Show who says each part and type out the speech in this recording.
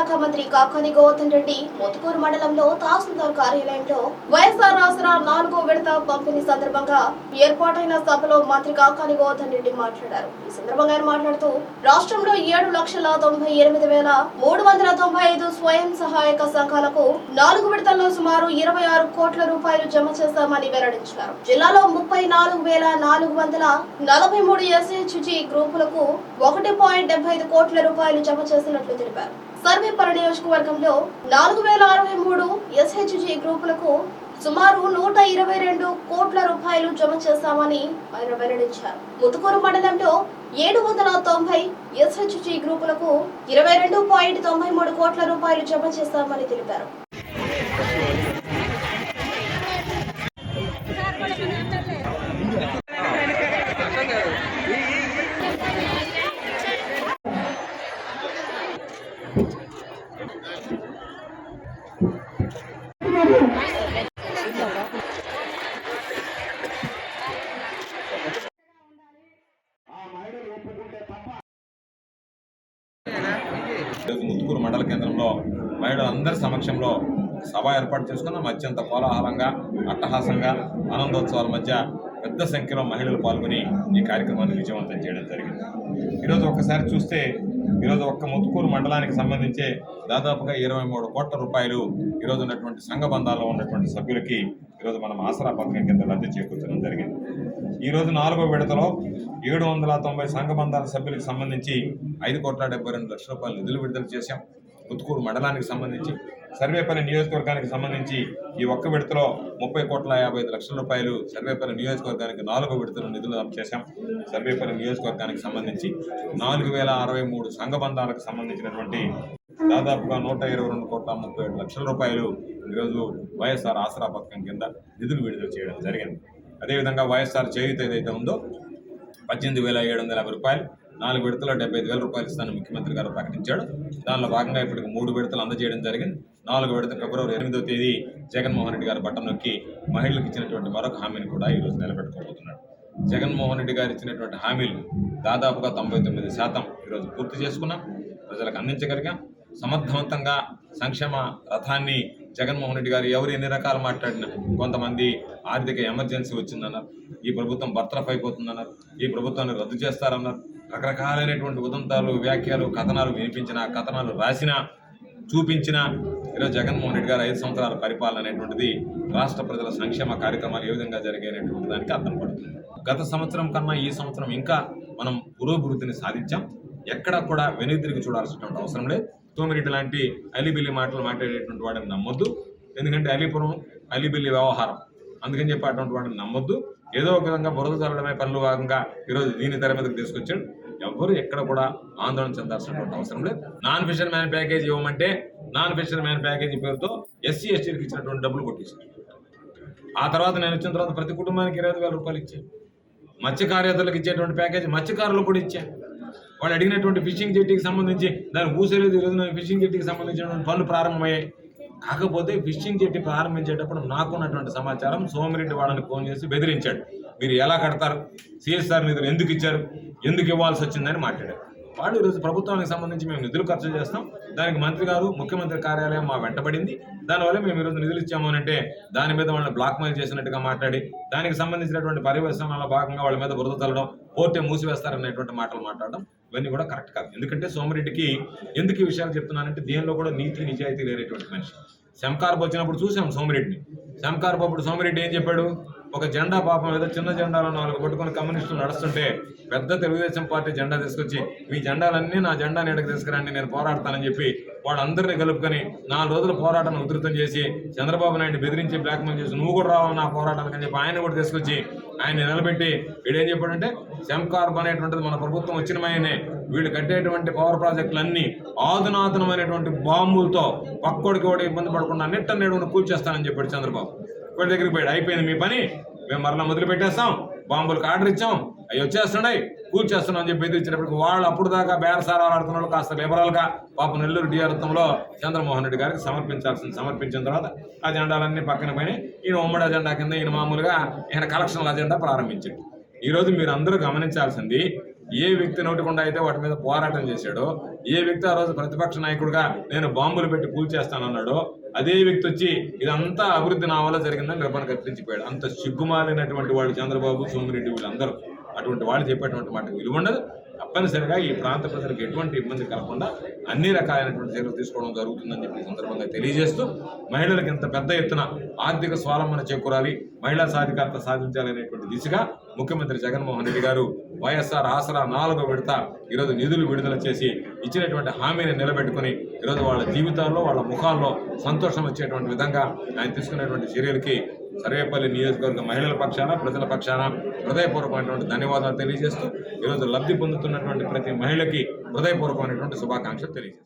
Speaker 1: శాఖ మంత్రి కాకాని గోవర్ధన్ రెడ్డి ముత్తుకూరు మండలంలో తహసీల్దార్ కార్యాలయంలో వైఎస్ఆర్ ఆసరా నాలుగో విడత పంపిణీ సందర్భంగా ఏర్పాటైన సభలో మంత్రి కాకాని గోవర్ధన్ రెడ్డి మాట్లాడారు. ఈ సందర్భంగా ఆయన మాట్లాడుతూ రాష్ట్రంలో ఏడు లక్షల తొంభై ఎనిమిది వేల మూడు వందల తొంభై ఐదు స్వయం సహాయక సంఘాలకు నాలుగు విడతల్లో సుమారు ఇరవై ఆరు కోట్ల రూపాయలు జమ చేశామని వెల్లడించారు. జిల్లాలో ముప్పై నాలుగు వేల నాలుగు వందల నలభై మూడు ఎస్హెచ్జి గ్రూపులకు ఒకటి పాయింట్ డెబ్బై ఐదు కోట్ల రూపాయలు జమ చేసినట్లు తెలిపారు. సర్వేపల్లి నియోజకవర్గంలో నాలుగు వేల అరవై మూడు ఎస్హెచ్జి గ్రూపులకు సుమారు నూట ఇరవై రెండు కోట్ల రూపాయలు జమ చేశామని ఆయన వెల్లడించారు. ముతుకూరు మండలంలో ఏడు వందల తొంభై ఎస్హెచ్జి గ్రూపులకు ఇరవై రెండు పాయింట్ తొంభై మూడు కోట్ల రూపాయలు జమ చేశామని తెలిపారు.
Speaker 2: ముత్తుకూరు మండల కేంద్రంలో మహిళలందరి సమక్షంలో సభ ఏర్పాటు చేసుకున్నాం అత్యంత కోలాహలంగా అట్టహాసంగా ఆనందోత్సవాల మధ్య పెద్ద సంఖ్యలో మహిళలు పాల్గొని ఈ కార్యక్రమాన్ని విజయవంతం చేయడం జరిగింది. ఈరోజు ఒక్కసారి చూస్తే ఈరోజు ఒక్క ముత్తుకూరు మండలానికి సంబంధించి దాదాపుగా ఇరవై మూడు కోట్ల రూపాయలు ఈరోజు ఉన్నటువంటి సంఘ బంధాల్లో ఉన్నటువంటి సభ్యులకి ఈరోజు మనం ఆసరా పథకం కింద లబ్ధి చేకూర్చడం జరిగింది. ఈరోజు నాలుగో విడతలో ఏడు వందల తొంభై సంఘ బంధాల సభ్యులకు సంబంధించి ఐదు కోట్ల డెబ్బై రెండు లక్షల రూపాయలు నిధులు విడుదల చేశాం. ముత్తుకూరు మండలానికి సంబంధించి సర్వేపల్లి నియోజకవర్గానికి సంబంధించి ఈ ఒక్క విడతలో ముప్పై కోట్ల యాభై ఐదు లక్షల రూపాయలు సర్వేపల్లి నియోజకవర్గానికి నాలుగో విడతలు నిధులు చేశాం. సర్వేపల్లి నియోజకవర్గానికి సంబంధించి నాలుగు వేల అరవై మూడు సంఘ బంధాలకు సంబంధించినటువంటి దాదాపుగా నూట ఇరవై రెండు కోట్ల ముప్పై ఏడు లక్షల రూపాయలు ఈరోజు వైఎస్ఆర్ ఆసరా పథకం కింద నిధులు విడుదల చేయడం జరిగింది. అదేవిధంగా వైఎస్ఆర్ చేయూత ఏదైతే ఉందో పద్దెనిమిది వేల ఏడు వందల యాభై రూపాయలు నాలుగు విడతల డెబ్బై ఐదు వేల రూపాయలు ఇస్తానని ముఖ్యమంత్రి గారు ప్రకటించాడు. దానిలో భాగంగా ఇప్పటికి మూడు విడతలు అందజేయడం జరిగింది. నాలుగు విడత ఫిబ్రవరి ఎనిమిదో తేదీ జగన్మోహన్ రెడ్డి గారు బట్టం నొక్కి మహిళలకు ఇచ్చినటువంటి మరొక హామీని కూడా ఈరోజు నిలబెట్టుకోబోతున్నాడు. జగన్మోహన్ రెడ్డి గారు ఇచ్చినటువంటి హామీలు దాదాపుగా తొంభై తొమ్మిది శాతం ఈరోజు పూర్తి చేసుకున్నాం. ప్రజలకు అందించగలిగాం. సమర్థవంతంగా సంక్షేమ రథాన్ని జగన్మోహన్ రెడ్డి గారు ఎవరు ఎన్ని రకాలు మాట్లాడినా కొంతమంది ఆర్థిక ఎమర్జెన్సీ వచ్చిందన్నారు. ఈ ప్రభుత్వం బర్తరఫ్ అయిపోతుందన్నారు. ఈ ప్రభుత్వాన్ని రద్దు చేస్తారన్నారు. రకరకాలైనటువంటి ఉదంతాలు వ్యాఖ్యలు కథనాలు వినిపించిన కథనాలు రాసిన చూపించిన ఈరోజు జగన్మోహన్ రెడ్డి గారు ఐదు సంవత్సరాల పరిపాలన అనేటువంటిది రాష్ట్ర ప్రజల సంక్షేమ కార్యక్రమాలు ఏ విధంగా జరిగాయనేటువంటి దానికి అర్థం పడుతుంది. గత సంవత్సరం కన్నా ఈ సంవత్సరం ఇంకా మనం పురోభివృద్ధిని సాధించాం. ఎక్కడ కూడా వెనుతిరిగి చూడాల్సినటువంటి అవసరం లేదు. తోమిరెడ్డి లాంటి అలిబిల్లి మాటలు మాట్లాడేటువంటి వాడిని నమ్మొద్దు. ఎందుకంటే అలీపురం అలిబిల్లి వ్యవహారం అందుకని చెప్పి అటువంటి వాటిని నమ్మొద్దు. ఏదో ఒక విధంగా బురద చల్లడమే పనులు భాగంగా ఈరోజు దీని తెర మీదకి తీసుకొచ్చాడు. ఎవ్వరు ఎక్కడ కూడా ఆందోళన చెందాల్సినటువంటి అవసరం లేదు. నాన్ ఫిషర్ మ్యాన్ ప్యాకేజ్ ఇవ్వమంటే నాన్ ఫిషర్ మ్యాన్ ప్యాకేజీ పేరుతో ఎస్సీ ఎస్టీలకు ఇచ్చినటువంటి డబ్బులు కొట్టేశారు ఆ తర్వాత నేను వచ్చిన తర్వాత ప్రతి కుటుంబానికి ఇరవై ఐదు వేల రూపాయలు ఇచ్చాను. మత్స్యకార్యతలకు ఇచ్చేటువంటి ప్యాకేజ్ మత్స్యకారులకు కూడా ఇచ్చాను. వాళ్ళు అడిగినటువంటి ఫిషింగ్ జెట్టీకి సంబంధించి దాని ఊసేలేదు ఈరోజు ఫిషింగ్ జెట్టీకి సంబంధించినటువంటి పనులు ప్రారంభమయ్యాయి. కాకపోతే ఫిషింగ్ జెట్టి ప్రారంభించేటప్పుడు నాకున్నటువంటి సమాచారం సోమిరెడ్డి వాళ్ళని ఫోన్ చేసి బెదిరించాడు. మీరు ఎలా కడతారు? సిఎస్ఆర్ నిధులు ఎందుకు ఇచ్చారు? ఎందుకు ఇవ్వాల్సి వచ్చిందని మాట్లాడారు. వాళ్ళు ఈరోజు ప్రభుత్వానికి సంబంధించి మేము నిధులు ఖర్చు చేస్తాం. దానికి మంత్రి గారు ముఖ్యమంత్రి కార్యాలయం మా వెంటబడింది దానివల్ల మేము ఈరోజు నిధులు ఇచ్చాము అని అంటే దాని మీద వాళ్ళని బ్లాక్మెయిల్ చేసినట్టుగా మాట్లాడి దానికి సంబంధించినటువంటి పరివేశనాల భాగంగా వాళ్ళ మీద బురద తల్లడం కోర్టే మూసివేస్తారనేటువంటి మాటలు మాట్లాడడం ఇవన్నీ కూడా కరెక్ట్ కాదు. ఎందుకంటే సోమరెడ్డికి ఎందుకు ఈ విషయాలు చెప్తున్నానంటే దీనిలో కూడా నీతి నిజాయితీ లేనటువంటి మనిషి. శంకార్పు వచ్చినప్పుడు చూసాం సోమిరెడ్డిని. శంకార్పు అప్పుడు సోమిరెడ్డి ఏం చెప్పాడు? ఒక జెండా పాపం ఏదో చిన్న జెండాలో నాలుగు పట్టుకొని కమ్యూనిస్టులు నడుస్తుంటే పెద్ద తెలుగుదేశం పార్టీ జెండా తీసుకొచ్చి మీ జెండాలన్నీ నా జెండా నీడకు తీసుకురండి నేను పోరాడతానని చెప్పి వాళ్ళందరినీ కలుపుకొని నాలుగు రోజుల పోరాటాన్ని ఉధృతం చేసి చంద్రబాబు నాయుడు బెదిరించి బ్లాక్మెయిల్ చేసి నువ్వు కూడా రావాలి నా పోరాటానికి అని చెప్పి ఆయన కూడా తీసుకొచ్చి ఆయన నిలబెట్టి వీడేం చెప్పాడంటే శంకార్బ్ అనేటువంటిది మన ప్రభుత్వం వచ్చినమనే వీళ్ళు కట్టేటువంటి పవర్ ప్రాజెక్టులన్నీ ఆధునాతనమైనటువంటి బాంబులతో పక్కోడికి కూడా ఇబ్బంది పడకుండా నిట్ట నేడు కూల్చేస్తానని చెప్పాడు చంద్రబాబు. వీడి దగ్గరికి పోయాడు. అయిపోయింది మీ పని మేము మరలా మొదలు పెట్టేస్తాం బాంబులకు ఆర్డర్ ఇచ్చాం. అవి వచ్చేస్తున్నాయి. కూర్చేస్తున్నాం అని చెప్పి బెదిరించినప్పటికి వాళ్ళు అప్పుడు దాకా బేరసారాలు ఆడుతున్న వాళ్ళు కాస్త లిబరల్గా పాప నెల్లూరు డిఆర్తంలో చంద్రమోహన్ రెడ్డి గారికి సమర్పించాల్సింది సమర్పించిన తర్వాత ఆ జెండాలన్నీ పక్కన పోయి ఈయన ఉమ్మడి అజెండా కింద ఈయన మామూలుగా ఈయన కలెక్షన్ల అజెండా ప్రారంభించాడు. ఈరోజు మీరు అందరూ గమనించాల్సింది ఏ వ్యక్తి నోటికుండా అయితే వాటి మీద పోరాటం చేశాడో ఏ వ్యక్తి ఆ రోజు ప్రతిపక్ష నాయకుడిగా నేను బాంబులు పెట్టి కూల్చేస్తానన్నాడో అదే వ్యక్తి వచ్చి ఇదంతా అభివృద్ధి నా వల్ల జరిగిందని రిబ్బన్ కత్తిరించిపోయాడు అంత సిగ్గుమాలినటువంటి వాళ్ళు చంద్రబాబు సోమిరెడ్డి వీళ్ళందరూ. అటువంటి వాళ్ళు చెప్పేటువంటి మాట విలువ ఉండదు. తప్పనిసరిగా ఈ ప్రాంత ప్రజలకు ఎటువంటి ఇబ్బంది కలగకుండా అన్ని రకాలైనటువంటి చర్యలు తీసుకోవడం జరుగుతుందని చెప్పి సందర్భంగా తెలియజేస్తూ మహిళలకు ఇంత పెద్ద ఎత్తున ఆర్థిక స్వాలంబన చేకూరాలి మహిళా సాధికారత సాధించాలనేటువంటి దిశగా ముఖ్యమంత్రి జగన్మోహన్ రెడ్డి గారు వైఎస్ఆర్ ఆసరా నాలుగో విడత ఈరోజు నిధులు విడుదల చేసి ఇచ్చినటువంటి హామీని నిలబెట్టుకుని ఈరోజు వాళ్ళ జీవితాల్లో వాళ్ళ ముఖాల్లో సంతోషం వచ్చేటువంటి విధంగా ఆయన తీసుకునేటువంటి చర్యలకి సర్వేపల్లి నియోజకవర్గ మహిళల పక్షాన ప్రజల పక్షాన హృదయపూర్వకమైనటువంటి ధన్యవాదాలు తెలియజేస్తూ ఈరోజు లబ్ధి పొందుతున్నటువంటి ప్రతి మహిళకి హృదయపూర్వకమైనటువంటి శుభాకాంక్షలు తెలియజేస్తాను